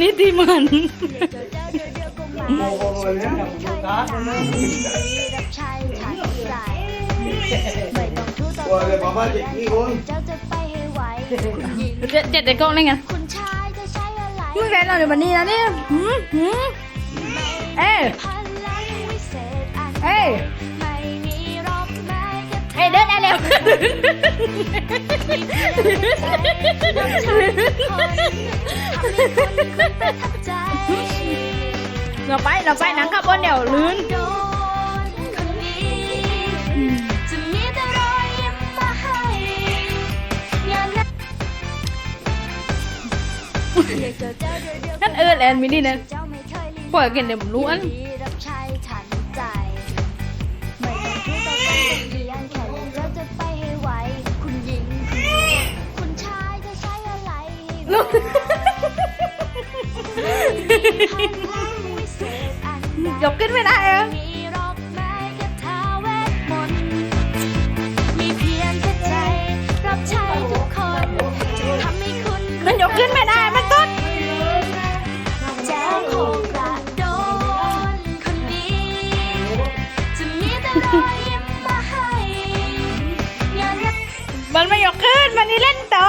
นิติมัน เจ็ดเจ็ดเด็กกล้องได้ไงมึงไงเราเราอยววันนี้นะเนี่ยเอ๊ะ เราไปเราไปนังขับบนเดี่ยวลื้นนั่นเออแอนมินี่นะปล่อยกันเดี๋ยวผมรู้อัน ลูกยกขึ้นไม่ได้เอะมันยกขึ้นไม่ได้ มันต้นมันไม่ยกขึ้น มันนี่เล่นต่อ